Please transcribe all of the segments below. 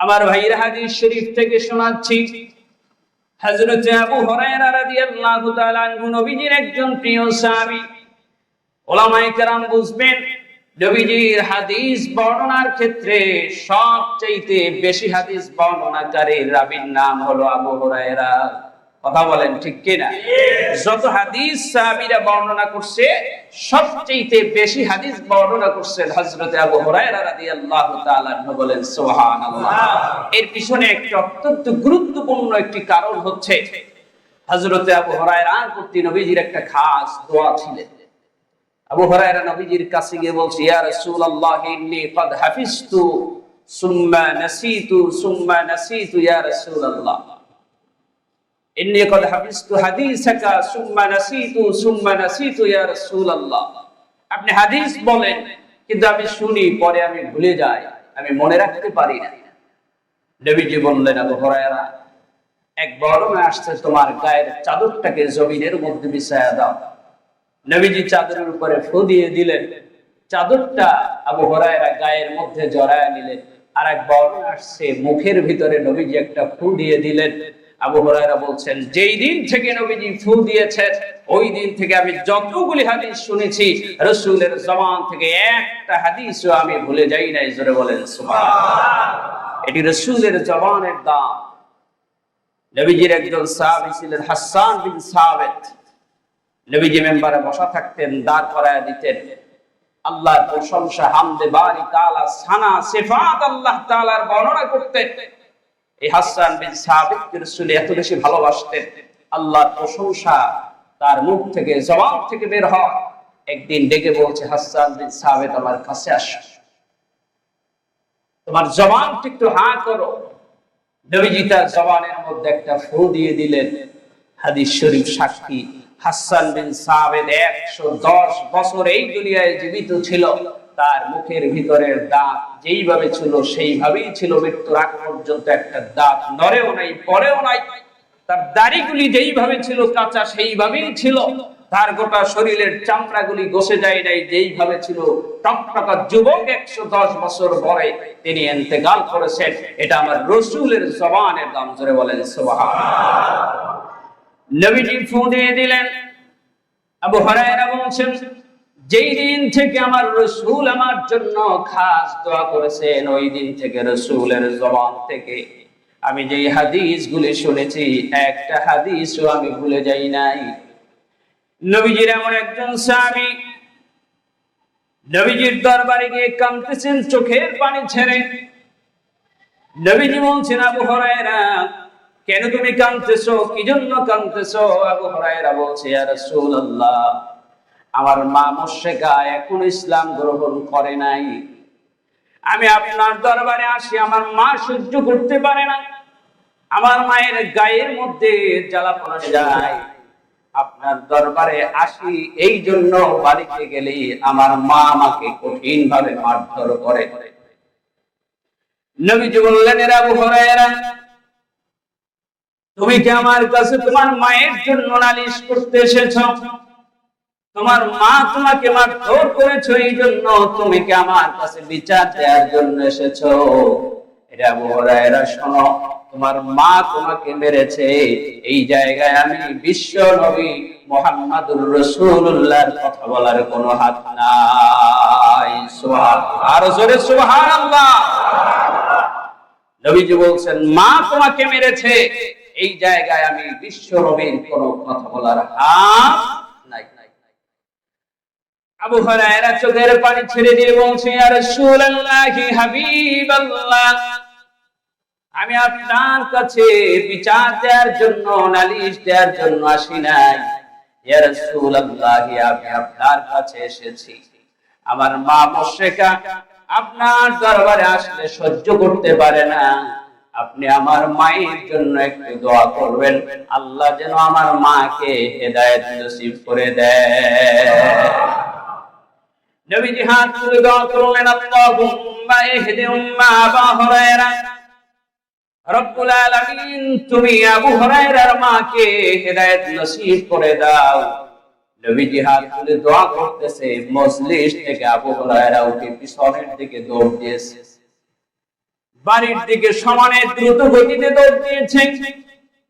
আমার ভাইয়ের হাদিস শরীফ থেকে শোনাচ্ছি। হযরত আবু হুরায়রা রাদিয়াল্লাহু তাআলা আনহু নবীজির একজন প্রিয় সাহাবী। ওলামায়ে কেরাম বুঝবেন, নবীজির হাদিস বর্ণনার ক্ষেত্রে সবচাইতে বেশি হাদিস বর্ণনাকারী রাবীর নাম হলো আবু হুরায়রা। কথা বলেন ঠিক কিনা? যত হাদিস সাহাবীরা বর্ণনা করছে সবচেয়ে বেশি হাদিস বর্ণনা করছেন হযরত আবু হুরায়রা রাদিয়াল্লাহু তাআলা আনহু বলেন, সুবহানাল্লাহ। এর পিছনে একটি অত্যন্ত গুরুত্বপূর্ণ একটি কারণ হচ্ছে, হযরত আবু হুরায়রার প্রতি নবীজির একটা খাস দোয়া ছিলেন। আবু হুরায়রা নবীজির কাছে গিয়ে বলছে, ইয়া রাসূলুল্লাহ, ইন্নী ক্বাদ হাফিজতু, সুম্মা নাসিতু সুম্মা নাসিতু, ইয়া রাসূলুল্লাহ। ইন্নী ক্বাদ হাফিজতু হাদিসাকা, সুম্মা নাসিতু সুম্মা নাসিতু ইয়া রাসূলুল্লাহ। আপনি হাদিস বলেন, কিন্তু আমি শুনি, পরে আমি ভুলে যাই, আমি মনে রাখতে পারি না। নবীজি বললেন, আবু হুরায়রা, এক আসছে তোমার গায়ের চাদরটাকে জমিনের মধ্যে বিছায়া দাও। নবীজি চাদরের উপরে ফু দিয়ে দিলেন। চাদরটা আবু হরায়রা গায়ের মধ্যে জড়ায় নিলেন। আর এক বরণ আসছে, মুখের ভিতরে নবীজি একটা ফু দিয়ে দিলেন। আবু হরায়রা বলছেন, যেই দিন থেকে নবীজি ফু দিয়েছেন, ওই দিন থেকে আমি যতগুলি হাদিস শুনেছি, রসুলের জবান থেকে একটা হাদিসও আমি ভুলে যাই নাই, জোরে বলেন এটি রসুলের জবানের দাম। নবীজির একজন সাহাবী ছিলেন হাসান বিন সাবেত। নবীজি মেম্বারে বসা থাকতেন, দাঁড় করায় দিতেন। আল্লাহর প্রশংসা হামদে বারি তাআলা সানা, সিফাত আল্লাহ তাআলার বর্ণনা করতেন। এই হাসান বিন এত বেশি ভালোবাসতেন। আল্লাহর প্রশংসা তার মুখ থেকে, জবান থেকে বের হয়। একদিন ডেকে বলছে, হাসান বিন আমার কাছে আসো। তোমার জবানটা একটু হাঁ করো। নবীজি তার জবানের মধ্যে একটা ফু দিয়ে দিলেন। হাদিস শরীফ সাক্ষী, হাসান বিন সাবেদ একশো দশ বছর এই দুনিয়ায় জীবিত ছিল। তার মুখের ভিতরের দাঁত যেইভাবে ছিল, সেইভাবেই ছিল মৃত্যুর আগ পর্যন্ত একটা দাঁত। নড়েও নাই, পরেও নাই। তার দাড়িগুলি যেইভাবে ছিল কাঁচা, সেইভাবেই ছিল। তার গোটা শরীরের চামড়াগুলি গসে যায় নাই, যেইভাবে ছিল। যুবক একশো দশ বছর পরে তিনি এন্তেকাল করেছেন। এটা আমার রসুলের জবানের দাম, জোরে বলেন ফু দিয়ে দিলেন। আবু বলছেন যেই দিন থেকে আমার রসুল আমার জন্য খাস দোয়া করেছেন, ওই দিন থেকে রসুলের জবান থেকে আমি যেই হাদিস গুলি শুনেছি, একটা হাদিসও আমি ভুলে যাই নাই। নবীজির এমন একজন স্বামী নবীজির দরবারে গিয়ে কাঁদতেছেন, চোখের পানি ছেড়ে। নবীজি বলছেন, আবু হরায়রা, কেন তুমি কাঁদতেছো? কি জন্য কাঁদতেছো? আবু হুরায়রা বলছে, ইয়া রাসূলুল্লাহ আমার মা মুশরিকা এখন ইসলাম গ্রহণ করে নাই। আমি আপনার দরবারে আসি, আমার মা সহ্য করতে পারে না। আমার মায়ের গায়ের মধ্যে জ্বালা পড়া যায়। আপনার দরবারে আসি, এই জন্য বাড়িতে গেলেই আমার মা আমাকে কঠিন ভাবে মারধর করে। নবীজি বললেন, এরা আবু তুমি কি আমার কাছে তোমার মায়ের জন্য নালিশ করতে এসেছ? তোমার মা তোমাকে মারধর করেছ এই জন্য তুমি কি আমার কাছে বিচার দেওয়ার জন্য এসেছ? এটা এরা শোনো, তোমার মা তোমাকে মেরেছে। এই জায়গায় আমি বিশ্ব নবী মোহাম্মদুর রসুল্লাহর কথা বলার কোনো হাত নাই। আর জোরে, সুবহানাল্লাহ। নবীজি বলছেন, মা তোমাকে মেরেছে। এই জায়গায় আমি বিশ্ব নবীর কোন কথা বলার হাত আবু হুরায়রা চোখের পানি ছেড়ে দিয়ে বলছে, ইয়া রাসূলুল্লাহি হাবিবাল্লাহ, আমি আপনার কাছে বিচার দেওয়ার জন্য, নালিশ দেওয়ার জন্য আসি নাই। ইয়া রাসূলুল্লাহি, আমি আপনার কাছে এসেছি। আমার মা মুশরিকা আপনার দরবারে আসলে সহ্য করতে পারে না। আপনি আমার মায়ের জন্য একটু দোয়া করবেন। আল্লাহ যেন আমার মাকে হেদায়েত নসিব করে দেয়। নবীজি হাত তুলে দোয়া করলেন রব্বুল আলামিন, তুমি আবু হুরায়রার মাকে হেদায়েত নসিব করে দাও। নবীজি হাত তুলে দোয়া করতেছে, মজলিস থেকে আবু হুরায়রা উঠে পিছনের দিকে দৌড় দিয়েছে। বাড়ির দিকে সমানে দ্রুত গতিতে দৌড় দিয়েছে।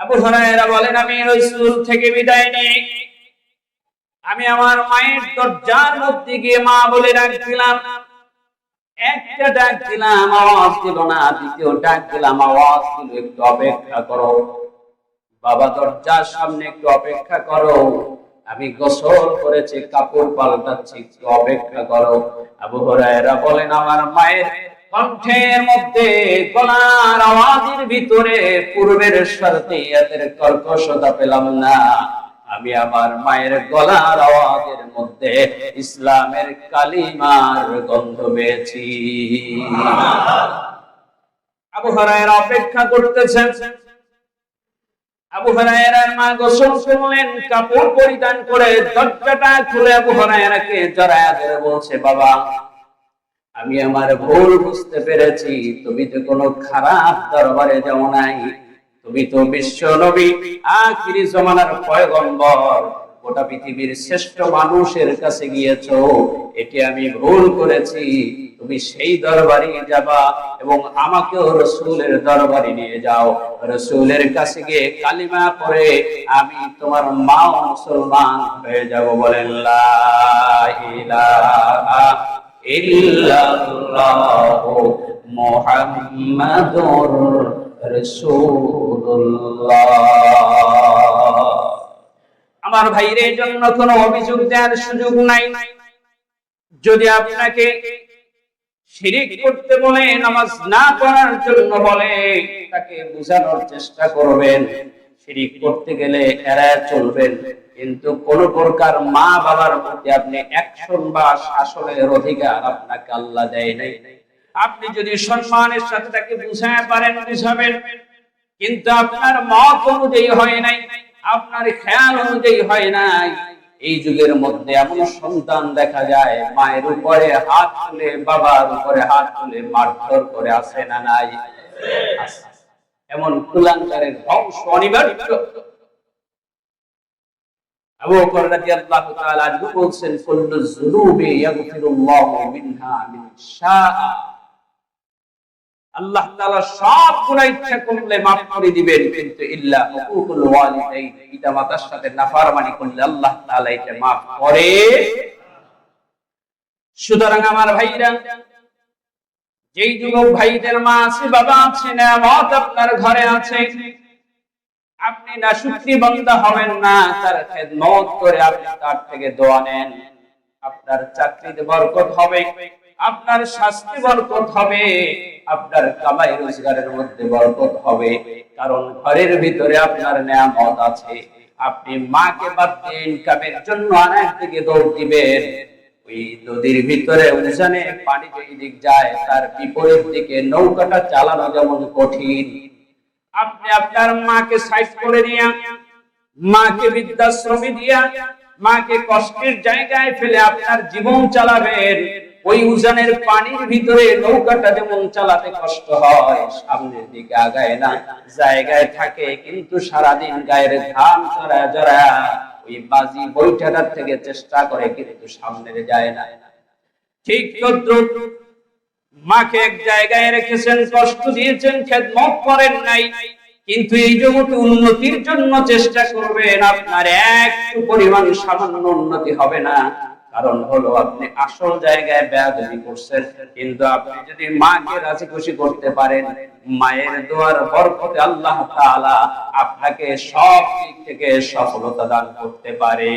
আবু হুরায়রা বলেন, আমি রসুল থেকে বিদায় নিই। আমি আমার মায়ের দরজার মধ্যে গিয়ে মা বলে ডাকছিলাম। একটা ডাক দিলাম আওয়াজ দিল না। দ্বিতীয় ডাক দিলাম আওয়াজ দিল একটু অপেক্ষা করো। বাবা, দরজার সামনে একটু অপেক্ষা করো। আমি গোসল করেছি, কাপড় পাল্টাচ্ছি, একটু অপেক্ষা করো। আবু হুরায়রা বলেন, আমার মায়ের কণ্ঠের মধ্যে গলার আওয়াজের ভিতরে পূর্বের সাথে এদের কর্কশতা পেলাম না। আমি আমার মায়ের গলার আওয়াজের মধ্যে ইসলামের কালিমার গন্ধ পেয়েছি। আবু হরায়রা অপেক্ষা করতেছেন। আবু হরায়রার মা গোসল করলেন, কাপড় পরিধান করে দরজাটা খুলে আবু হরায়রাকে জড়ায়া বলছে, বাবা আমি আমার ভুল বুঝতে পেরেছি। তুমি তো কোনো খারাপ দরবারে যাও নাই। তুমি তো বিশ্ব নবী, আখিরি জমানার পয়গম্বর। গোটা পৃথিবীর শ্রেষ্ঠ মানুষের কাছে গিয়েছো। এটি আমি ভুল করেছি। তুমি সেই দরবারে যাবা এবং আমাকেও রসুলের দরবারে নিয়ে যাও। রসুলের কাছে গিয়ে কালিমা পড়ে আমি তোমার মা মুসলমান হয়ে যাব বলেন ইল্লাল্লাহু মুহাম্মাদুর রাসূলুল্লাহ। আমার ভাইয়ের জন্য কোনো অভিযোগ দেওয়ার সুযোগ নাই। যদি আপনাকে শিরিক করতে বলে, নামাজ না পড়ার জন্য বলে, তাকে বোঝানোর চেষ্টা করবেন। শিরিক করতে গেলে এড়ায় চলবেন। কিন্তু কোন প্রকার মা বাবার প্রতি আপনি অ্যাকশন বা শাসনের অধিকার আপনাকে আল্লাহ দেয় নাই। আপনি যদি সম্মানের সাথে তাকে বুঝায় পারেন, বুঝাবেন। কিন্তু আপনার মত অনুযায়ী হয় নাই, আপনার খেয়াল অনুযায়ী হয় নাই। এই যুগের মধ্যে এমন সন্তান দেখা যায়, মায়ের উপরে হাত তুলে, বাবার উপরে হাত তুলে মারধর করে আসে না নাই? আছে। এমন কুলাঙ্কারের ধ্বংস অনিবার্য। আবু রাদিয়াল্লাহু তাআলা আনহু বলছেন, কুল্লু যুনুবি ইয়াগফিরুল্লাহু মিনহা মিন শাআ। আল্লাহ তাআলা সব গুনাহ ইচ্ছা করলে maaf করে দিবেন, কিন্তু ইল্লা হুকুকুল ওয়ালিদাইন সাথে নাফরমানি করলে আল্লাহ তাআলা এটা maaf করে। সুতরাং আমার ভাইরা যেই যুবক ভাইদের মা আছে, বাবা আছে, নেয়ামত আপনার ঘরে আছে। আপনি না শুক্রি বান্দা হবেন না, তার খেদমত করে আপনি তার থেকে দোয়া নেন। আপনার চাকরিতে বরকত হবে, আপনার শাস্তি বরকত হবে, আপনার কামাই রোজগারের মধ্যে বরকত হবে। কারণ ঘরের ভিতরে আপনার নেয়ামত আছে। আপনি মাকে বাদ দিয়ে ইনকামের জন্য অনেক দিকে দৌড় দিবেন। ওই নদীর ভিতরে উজানে পানি যেই দিক যায়, তার বিপরীত দিকে নৌকাটা চালানো যেমন কঠিন। আপনি আপনার মাকে সাইড করে দিয়া, মাকে বৃদ্ধাশ্রমে দিয়া, মাকে কষ্টের জায়গায় ফেলে আপনার জীবন চালাবেন। ওই উজানের পানির ভিতরে নৌকাটা যেমন চালাতে কষ্ট হয়, সামনের দিকে আগায় না, জায়গায় থাকে কিন্তু সারাদিন গায়ের ঘাম ওই বাজি থেকে চেষ্টা করে, কিন্তু সামনে যায় না। ঠিক মাকে এক জায়গায় রেখেছেন, কষ্ট দিয়েছেন, খেদমত করেন নাই, কিন্তু এই জগতে উন্নতির জন্য চেষ্টা করবেন, আপনার একটু পরিমাণ সামান্য উন্নতি হবে না। কারণ হলো আপনি আসল জায়গায় বেয়াদবি করছেন, কিন্তু আপনি যদি মাকে রাজি খুশি করতে পারেন, মায়ের দোয়ার বরকতে আল্লাহ তাআলা আপনাকে সব দিক থেকে সফলতা দান করতে পারে।